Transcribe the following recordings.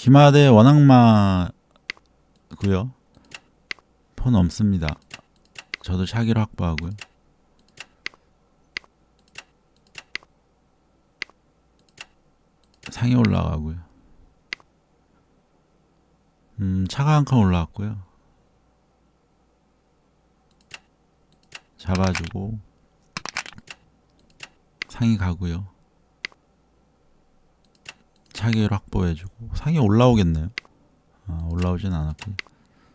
기마대 원악마고요. 포 넘습니다. 저도 차기로 확보하고요. 상에 올라가고요. 음, 차가 한 칸 올라왔고요. 잡아주고 상이 가고요. 차기를 확보해주고 상이 올라오겠네요. 아, 올라오진 않았고요.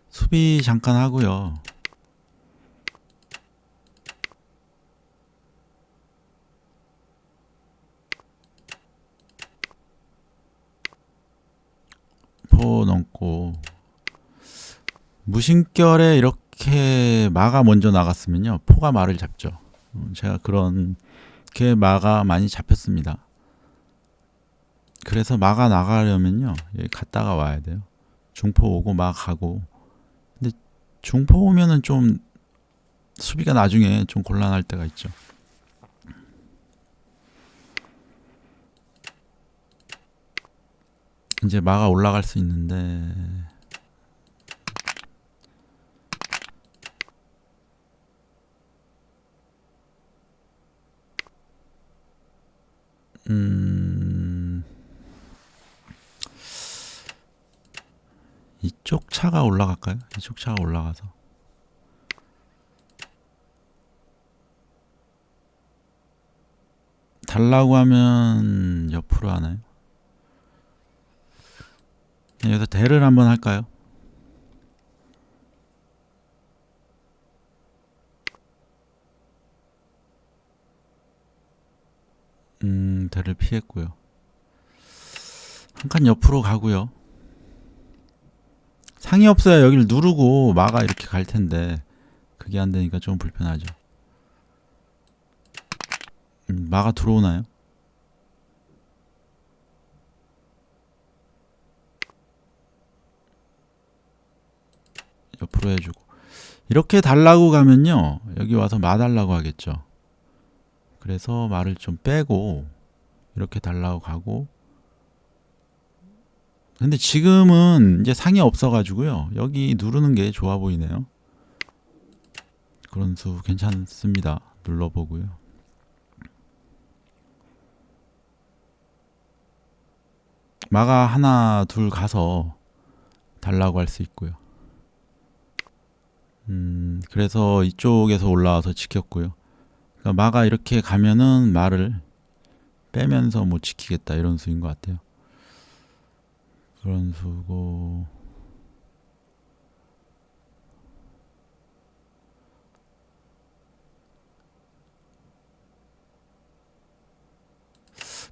수비 잠깐 하고요. 포 넘고 무심결에 이렇게 마가 먼저 나갔으면요 포가 말을 잡죠. 음, 제가 그런 게 마가 많이 잡혔습니다. 그래서 마가 나가려면요 여기 갔다가 와야 돼요. 중포 오고 마 가고 근데 중포 오면은 좀 수비가 나중에 좀 곤란할 때가 있죠. 이제 마가 올라갈 수 있는데 음 이쪽 차가 올라갈까요? 이쪽 차가 올라가서 달라고 하면 옆으로 하나요? 네, 여기서 대를 한번 할까요? 음, 대를 피했고요. 한 칸 옆으로 가고요. 상이 없어야 여기를 누르고 마가 이렇게 갈 텐데 그게 안 되니까 좀 불편하죠. 음, 마가 들어오나요? 옆으로 해주고 이렇게 달라고 가면요 여기 와서 마 달라고 하겠죠 그래서 말을 좀 빼고 이렇게 달라고 가고 근데 지금은 이제 상이 없어 가지고요. 여기 누르는 게 좋아 보이네요. 그런 수 괜찮습니다. 눌러보고요. 마가 하나 둘 가서 달라고 할 수 있고요. 음, 그래서 이쪽에서 올라와서 지켰고요. 그러니까 마가 이렇게 가면은 말을 빼면서 못 지키겠다 이런 수인 것 같아요. 그런 수고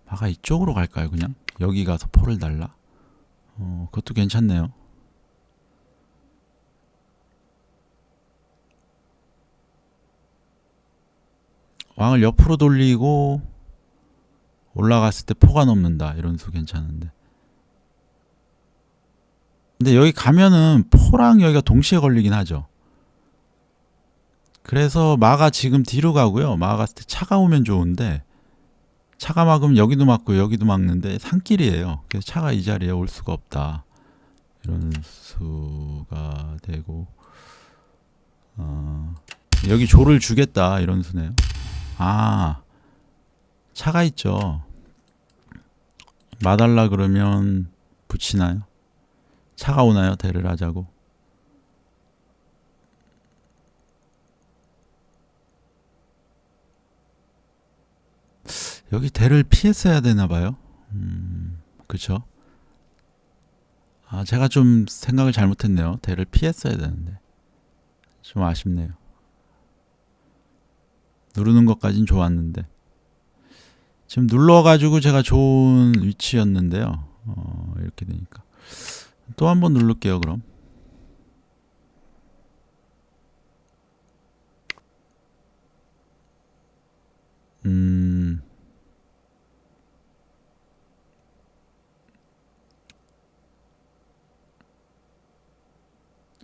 마가 이쪽으로 갈까요? 그냥 여기 가서 포를 달라. 어, 그것도 괜찮네요. 왕을 옆으로 돌리고 올라갔을 때 포가 넘는다 이런 수 괜찮은데 근데 여기 가면은 포랑 여기가 동시에 걸리긴 하죠. 그래서 마가 지금 뒤로 가고요. 마가 갔을 때 차가 오면 좋은데 차가 막으면 여기도 막고 여기도 막는데 산길이에요. 그래서 차가 이 자리에 올 수가 없다. 이런 수가 되고 어, 여기 조를 주겠다. 이런 수네요. 아, 차가 있죠. 마달라 그러면 붙이나요? 차가 오나요? 대를 하자고. 여기 대를 피했어야 되나 봐요. 음, 그쵸? 아, 제가 좀 생각을 잘못했네요. 대를 피했어야 되는데. 좀 아쉽네요. 누르는 것까진 좋았는데 지금 눌러가지고 제가 좋은 위치였는데요. 어, 이렇게 되니까 또 한 번 누를게요. 그럼 음.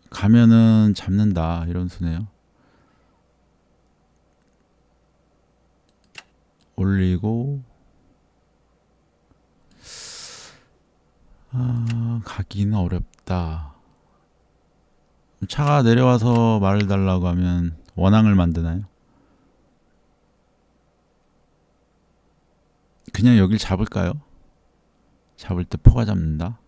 가면은 잡는다 이런 수네요. 올리고 아, 아, 가기는 어렵다. 차가 내려와서 말을 달라고 하면 원앙을 만드나요? 그냥 여길 잡을까요? 잡을 때 포가 잡는다.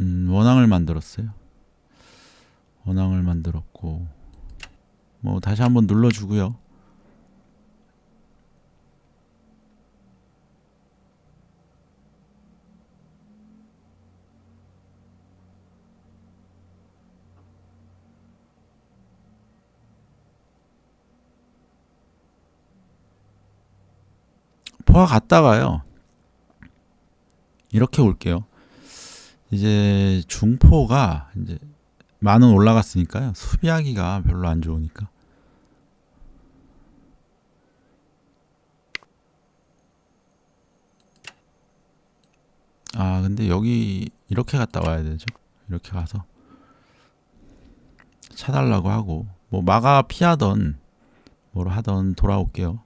음, 원앙을 만들었어요. 원앙을 만들었고 뭐 다시 한번 눌러주고요. 포화 갔다가요. 이렇게 올게요. 이제 중포가 이제 만원 올라갔으니까요. 수비하기가 별로 안 좋으니까. 아, 근데 여기 이렇게 갔다 와야 되죠. 이렇게 가서 차달라고 하고 뭐 마가 피하던 뭐로 하던 돌아올게요.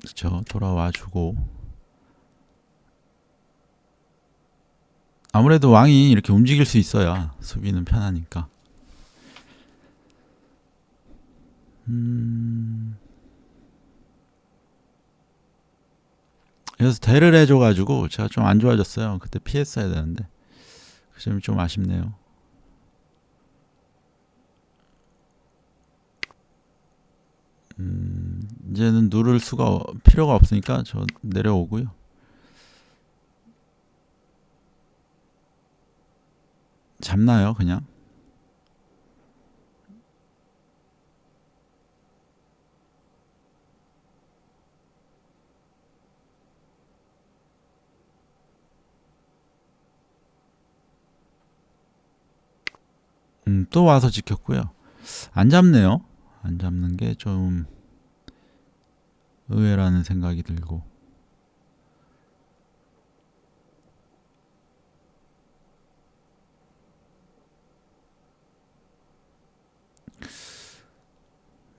그렇죠. 돌아와 주고 아무래도 왕이 이렇게 움직일 수 있어야 수비는 편하니까. 음. 그래서 대를 해줘가지고 제가 좀 안 좋아졌어요. 그때 피했어야 되는데 그 점이 좀 아쉽네요. 음, 이제는 누를 수가 어- 필요가 없으니까 저 내려오고요. 잡나요, 그냥? 음, 또 와서 지켰고요. 안 잡네요. 안 잡는 게 좀 의외라는 생각이 들고.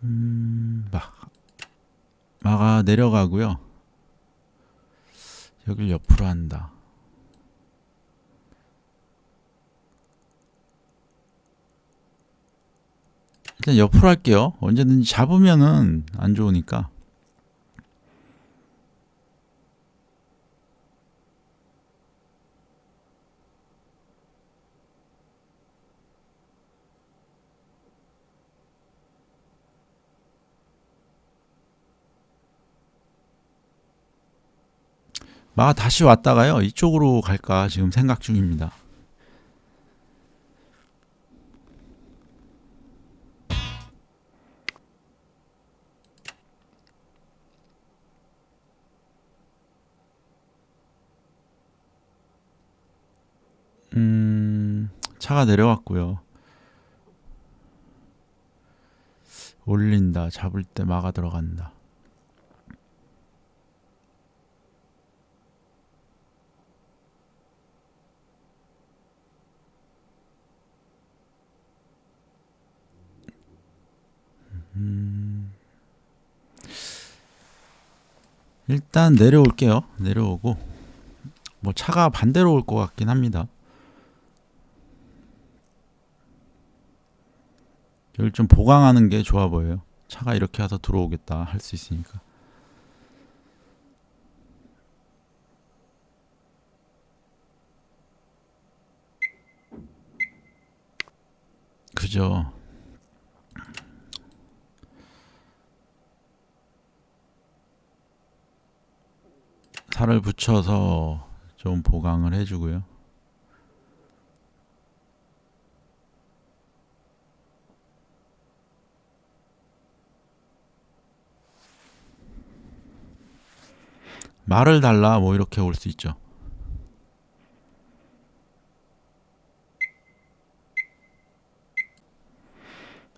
음, 막 마가 내려가고요. 여길 옆으로 한다. 일단 옆으로 할게요. 언제든지 잡으면은 안 좋으니까. 마가 다시 왔다가요. 이쪽으로 갈까 지금 생각 중입니다. 음, 차가 내려왔고요. 올린다. 잡을 때 막아 들어간다. 일단 내려올게요. 내려오고 뭐 차가 반대로 올 것 같긴 합니다. 여기 좀 보강하는 게 좋아 보여요. 차가 이렇게 와서 들어오겠다 할 수 있으니까. 그죠. 살을 붙여서 좀 보강을 해주고요. 말을 달라 뭐 이렇게 올 수 있죠.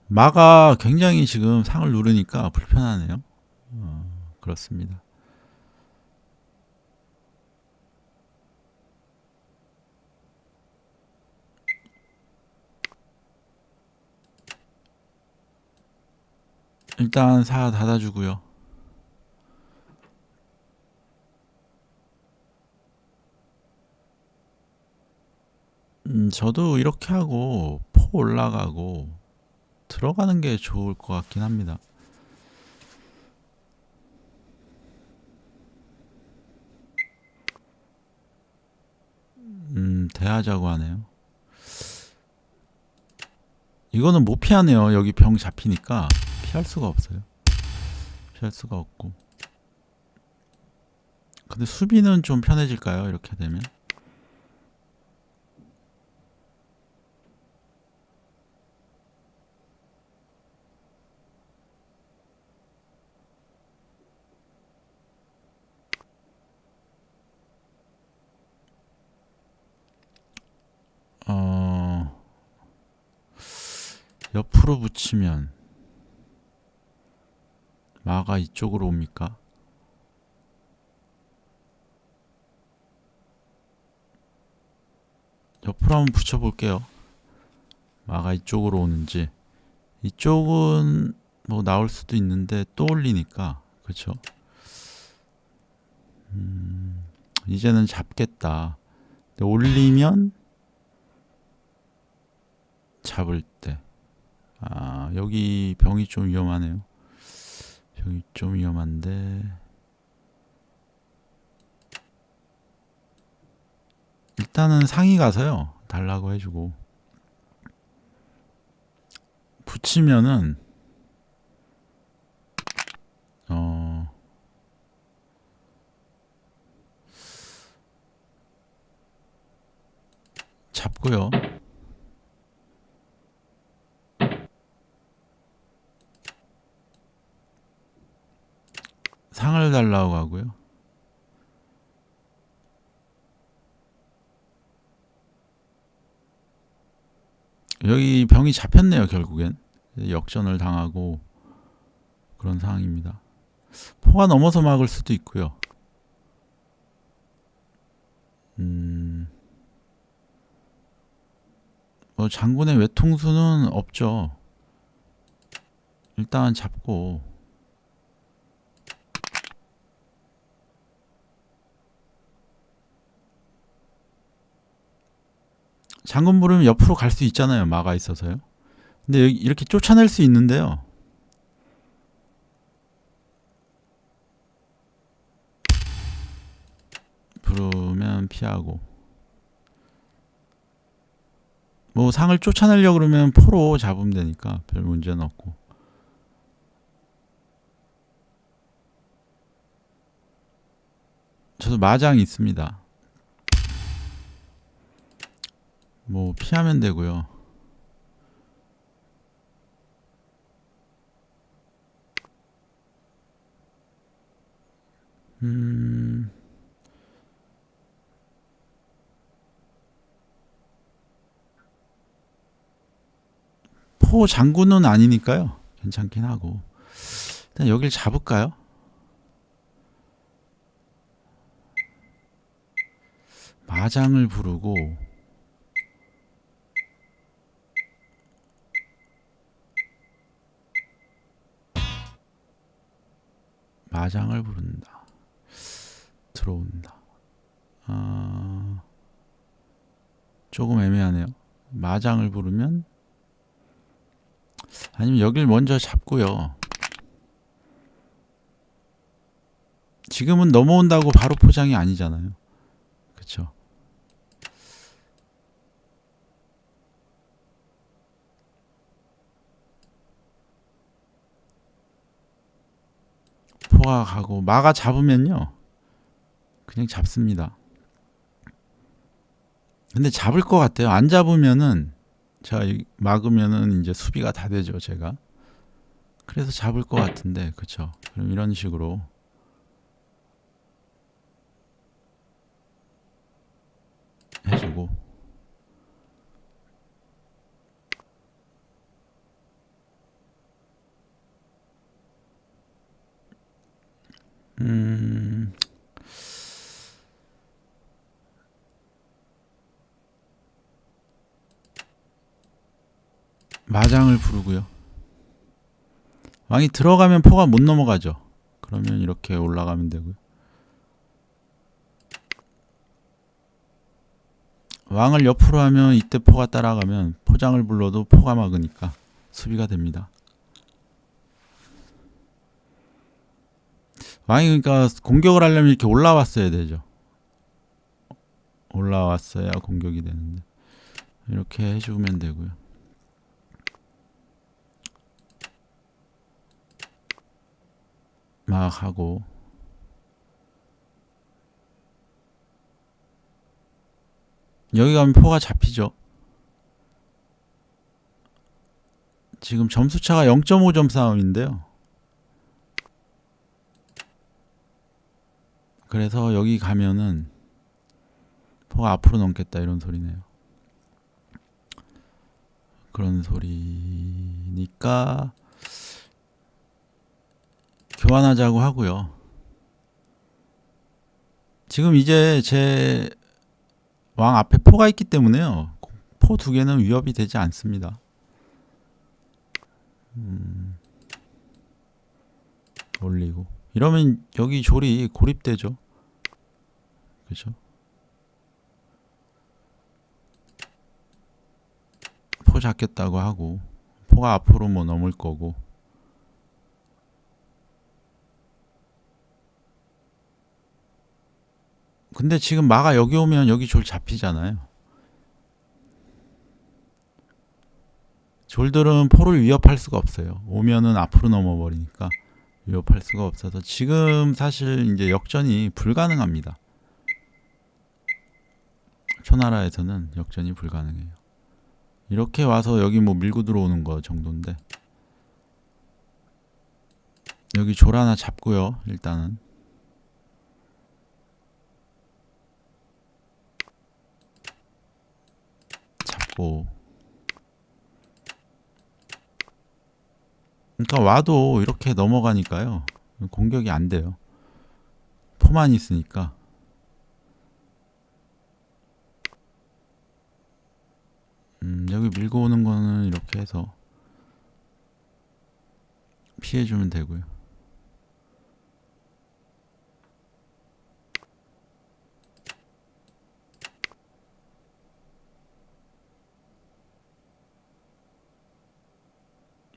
마가 굉장히 지금 상을 누르니까 불편하네요. 어, 그렇습니다. 일단 사 닫아주고요. 음, 저도 이렇게 하고 포 올라가고 들어가는 게 좋을 것 같긴 합니다. 음, 대하자고 하네요. 이거는 못 피하네요. 여기 병 잡히니까 피할 수가 없어요. 피할 수가 없고. 근데 수비는 좀 편해질까요? 이렇게 되면? 어, 옆으로 붙이면 마가 이쪽으로 옵니까? 옆으로 한번 붙여볼게요. 마가 이쪽으로 오는지 이쪽은 뭐 나올 수도 있는데 또 올리니까 그렇죠? 음, 이제는 잡겠다. 올리면 잡을 때. 아, 여기 병이 좀 위험하네요. 병이 좀 위험한데. 일단은 상의 가서요. 달라고 해주고. 붙이면은, 어, 잡고요. 상을 달라고 하고요. 여기 병이 잡혔네요, 결국엔. 역전을 당하고 그런 상황입니다. 포가 넘어서 막을 수도 있고요. 음, 뭐 장군의 외통수는 없죠. 일단 잡고 장군 부르면 옆으로 갈 수 있잖아요. 막아 있어서요. 근데 이렇게 쫓아낼 수 있는데요. 부르면 피하고 뭐 상을 쫓아내려고 그러면 포로 잡으면 되니까 별 문제는 없고 저도 마장이 있습니다. 뭐 피하면 되고요. 음. 포 장군은 아니니까요. 괜찮긴 하고. 일단 여길 잡을까요? 마장을 부르고 마장을 부른다. 들어온다. 아, 조금 애매하네요. 마장을 부르면 아니면 여길 먼저 잡고요. 지금은 넘어온다고 바로 포장이 아니잖아요. 그쵸? 포가 가고 마가 잡으면요. 그냥 잡습니다. 근데 잡을 것 같아요. 안 잡으면은 제가 이- 막으면은 이제 수비가 다 되죠, 제가. 그래서 잡을 것 같은데, 그쵸? 그럼 이런 식으로 해주고 음, 마장을 부르고요. 왕이 들어가면 포가 못 넘어가죠. 그러면 이렇게 올라가면 되고요. 왕을 옆으로 하면 이때 포가 따라가면 포장을 불러도 포가 막으니까 수비가 됩니다. 왕이 그러니까 공격을 하려면 이렇게 올라왔어야 되죠. 올라왔어야 공격이 되는데 이렇게 해주면 되고요. 막 하고 여기 가면 포가 잡히죠. 지금 점수 차가 0.5점 싸움인데요. 그래서 여기 가면은 포가 앞으로 넘겠다 이런 소리네요. 그런 소리니까 교환하자고 하고요. 지금 이제 제 왕 앞에 포가 있기 때문에요. 포 두 개는 위협이 되지 않습니다. 음, 올리고 이러면 여기 조리 고립되죠. 그죠? 포 잡겠다고 하고 포가 앞으로 뭐 넘을 거고 근데 지금 마가 여기 오면 여기 졸 잡히잖아요. 졸들은 포를 위협할 수가 없어요. 오면은 앞으로 넘어버리니까 위협할 수가 없어서 지금 사실 이제 역전이 불가능합니다. 초나라에서는 역전이 불가능해요. 이렇게 와서 여기 뭐 밀고 들어오는 거 정도인데 여기 졸 하나 잡고요. 일단은 잡고 그러니까 와도 이렇게 넘어가니까요. 공격이 안 돼요. 포만 있으니까. 음, 여기 밀고 오는 거는 이렇게 해서 피해주면 되고요.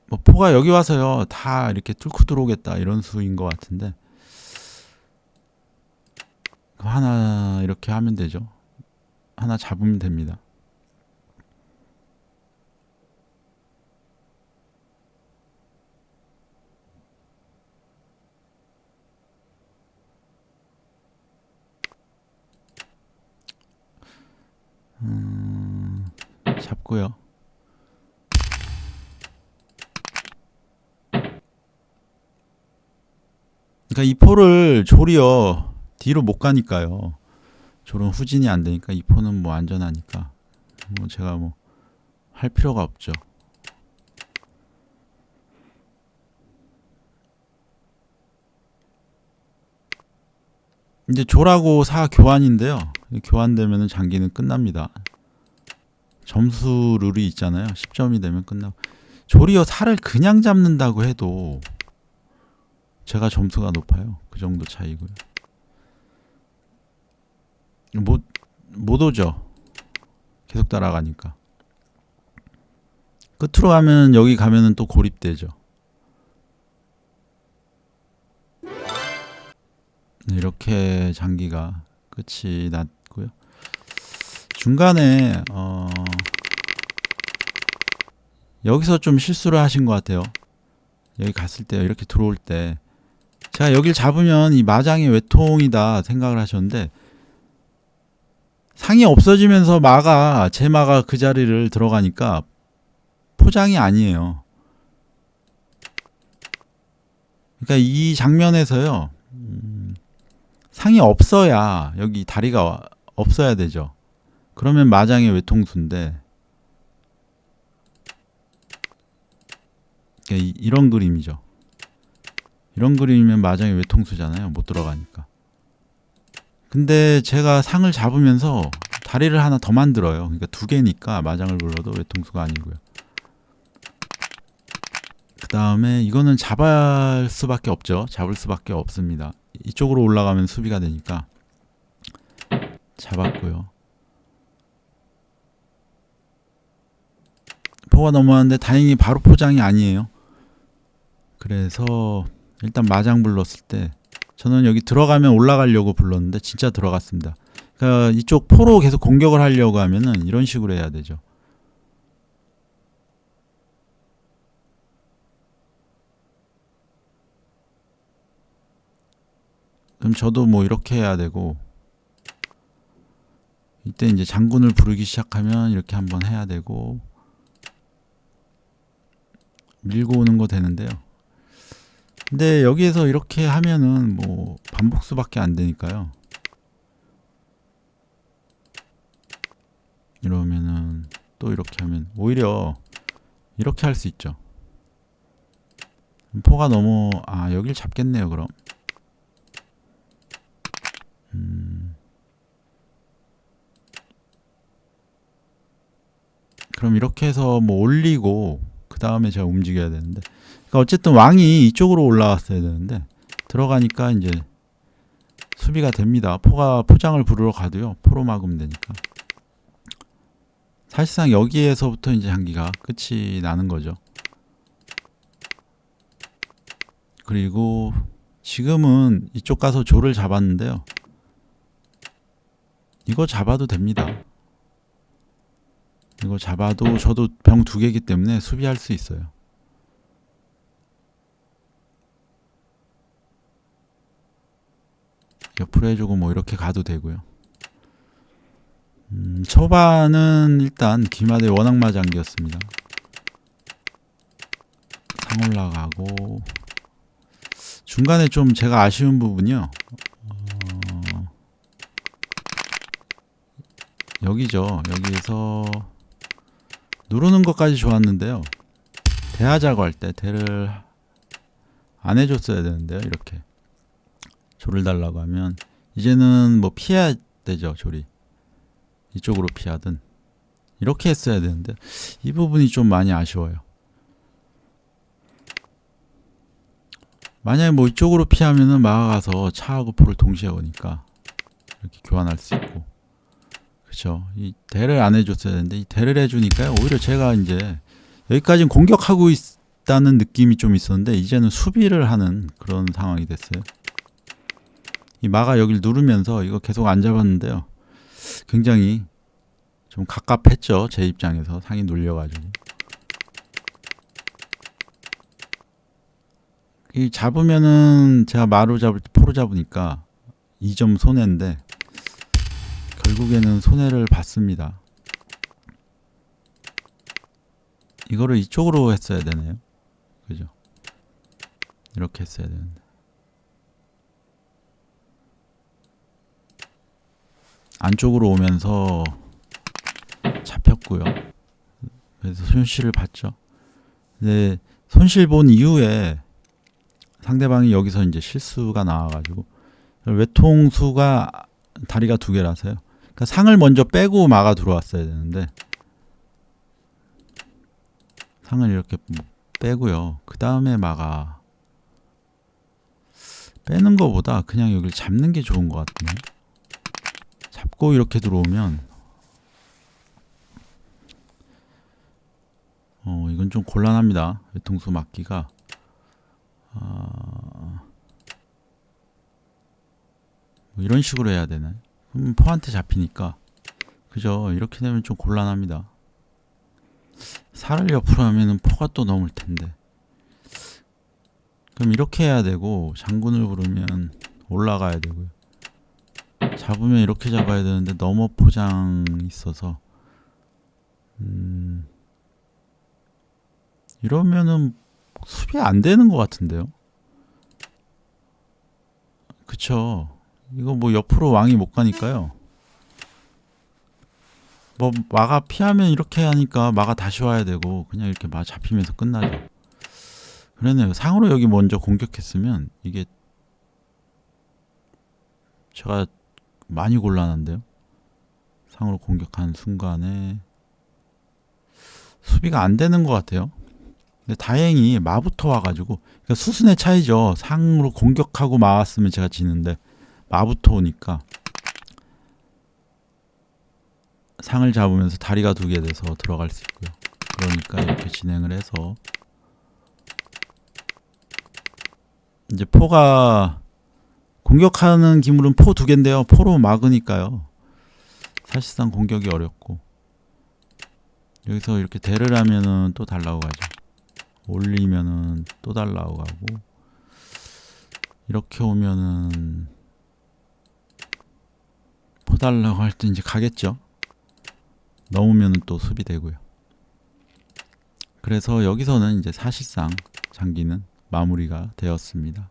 뭐 포가 여기 와서요 다 이렇게 뚫고 들어오겠다 이런 수인 것 같은데 하나 이렇게 하면 되죠. 하나 잡으면 됩니다. 음, 잡고요. 그러니까 이 포를 조리어 뒤로 못 가니까요. 졸은 후진이 안 되니까 이 포는 뭐 안전하니까 뭐 제가 뭐 할 필요가 없죠. 이제 조라고 사 교환인데요. 교환되면은 장기는 끝납니다. 점수 룰이 있잖아요. 10점이 되면 끝나고 조리어 살을 그냥 잡는다고 해도 제가 점수가 높아요. 그 정도 차이고요. 못, 못 오죠. 계속 따라가니까. 끝으로 가면 여기 가면은 또 고립되죠. 네, 이렇게 장기가 끝이 났고요. 중간에 어 여기서 좀 실수를 하신 것 같아요. 여기 갔을 때 이렇게 들어올 때 제가 여길 잡으면 이 마장의 외통이다 생각을 하셨는데 상이 없어지면서 마가 제 마가 그 자리를 들어가니까 포장이 아니에요. 그러니까 이 장면에서요. 음, 상이 없어야 여기 다리가 없어야 되죠. 그러면 마장의 외통수인데 이런 그림이죠. 이런 그림이면 마장의 외통수잖아요. 못 들어가니까. 근데 제가 상을 잡으면서 다리를 하나 더 만들어요. 그러니까 두 개니까 마장을 불러도 외통수가 아니고요. 그 다음에 이거는 잡을 수밖에 없죠. 잡을 수밖에 없습니다. 이쪽으로 올라가면 수비가 되니까 잡았고요. 포가 넘어왔는데 다행히 바로 포장이 아니에요. 그래서 일단 마장 불렀을 때 저는 여기 들어가면 올라가려고 불렀는데 진짜 들어갔습니다. 그러니까 이쪽 포로 계속 공격을 하려고 하면은 이런 식으로 해야 되죠. 그럼 저도 뭐 이렇게 해야 되고 이때 이제 장군을 부르기 시작하면 이렇게 한번 해야 되고 밀고 오는 거 되는데요. 근데 여기에서 이렇게 하면은 뭐 반복수밖에 안 되니까요. 이러면은 또 이렇게 하면 오히려 이렇게 할 수 있죠. 포가 너무 아 여길 잡겠네요 그럼. 음. 그럼 이렇게 해서 뭐 올리고 그 다음에 제가 움직여야 되는데 그러니까 어쨌든 왕이 이쪽으로 올라왔어야 되는데 들어가니까 이제 수비가 됩니다. 포가 포장을 부르러 가도요. 포로 막으면 되니까. 사실상 여기에서부터 이제 향기가 끝이 나는 거죠. 그리고 지금은 이쪽 가서 조를 잡았는데요. 이거 잡아도 됩니다. 이거 잡아도 저도 병 두 개이기 때문에 수비할 수 있어요. 옆으로 해주고 뭐 이렇게 가도 되고요. 음, 초반은 일단 기마대 원악마 장기였습니다. 상 올라가고 중간에 좀 제가 아쉬운 부분이요. 어, 여기죠. 여기에서 누르는 것까지 좋았는데요. 대하자고 할 때 대를 안 해줬어야 되는데요. 이렇게 조를 달라고 하면 이제는 뭐 피해야 되죠. 조리 이쪽으로 피하든 이렇게 했어야 되는데 이 부분이 좀 많이 아쉬워요. 만약에 뭐 이쪽으로 피하면은 마가가서 차하고 포를 동시에 오니까 이렇게 교환할 수 있고 그렇죠. 이 대를 안 해줬어야 되는데 이 대를 해주니까요. 오히려 제가 이제 여기까지는 공격하고 있다는 느낌이 좀 있었는데 이제는 수비를 하는 그런 상황이 됐어요. 이 마가 여기를 누르면서 이거 계속 안 잡았는데요. 굉장히 좀 갑갑했죠. 제 입장에서 상이 눌려가지고. 이 잡으면은 제가 마루 잡을 때 포로 잡으니까 2점 손해인데 결국에는 손해를 봤습니다. 이거를 이쪽으로 했어야 되네요. 그죠? 이렇게 했어야 되는데. 안쪽으로 오면서 잡혔고요. 그래서 손실을 봤죠. 근데 손실 본 이후에 상대방이 여기서 이제 실수가 나와가지고 외통수가 다리가 두 개라서요. 그러니까 상을 먼저 빼고 막아 들어왔어야 되는데 상을 이렇게 빼고요. 그 다음에 막아 빼는 것보다 그냥 여기를 잡는 게 좋은 것 같네요. 잡고 이렇게 들어오면 어 이건 좀 곤란합니다. 외통수 막기가 아, 뭐 이런 식으로 해야 되나요? 그럼 포한테 잡히니까 그죠? 이렇게 되면 좀 곤란합니다. 살을 옆으로 하면은 포가 또 넘을 텐데. 그럼 이렇게 해야 되고 장군을 부르면 올라가야 되고요. 잡으면 이렇게 잡아야 되는데 넘어 포장 있어서 음 이러면은 수비 안 되는 것 같은데요. 그쵸. 이거 뭐 옆으로 왕이 못 가니까요. 뭐 마가 피하면 이렇게 하니까 마가 다시 와야 되고 그냥 이렇게 마 잡히면서 끝나죠. 그러네요. 상으로 여기 먼저 공격했으면 이게 제가 많이 곤란한데요. 상으로 공격하는 순간에 수비가 안 되는 것 같아요. 근데 다행히 마부터 와가지고 그러니까 수순의 차이죠. 상으로 공격하고 마왔으면 제가 지는데 마부터 오니까 상을 잡으면서 다리가 두 개 돼서 들어갈 수 있고요. 그러니까 이렇게 진행을 해서 이제 포가 공격하는 기물은 포 두 개인데요. 포로 막으니까요. 사실상 공격이 어렵고 여기서 이렇게 대를 하면은 또 달라고 가죠. 올리면은 또 달라고 가고 이렇게 오면은 포 달라고 할 때 이제 가겠죠. 넘으면은 또 수비 되고요. 그래서 여기서는 이제 사실상 장기는 마무리가 되었습니다.